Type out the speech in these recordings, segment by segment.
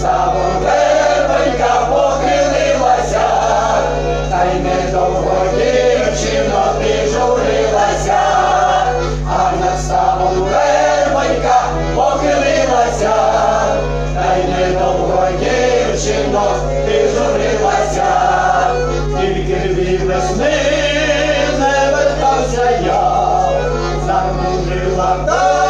самовеленька похилилася, та й недовго дівчина ти журилася, а на самовеленька похилилася, та й недовго дівчина ти журилася, тільки дві весни не я, замужила та.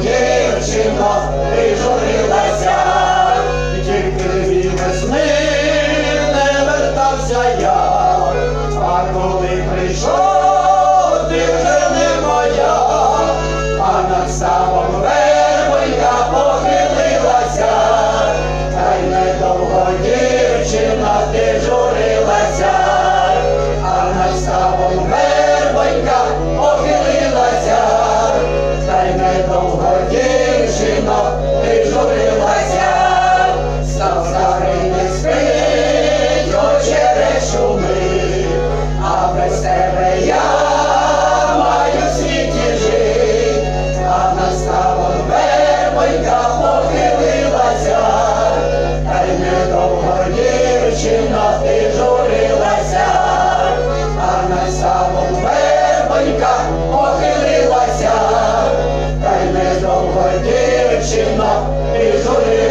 дівчина прижурилася, тільки від весни не вертався я, а коли прийшов. Похилилася, та й недовго дівчина ти журилася, а на саму вербонька похилилася, та й недовго дівчина ти журилася.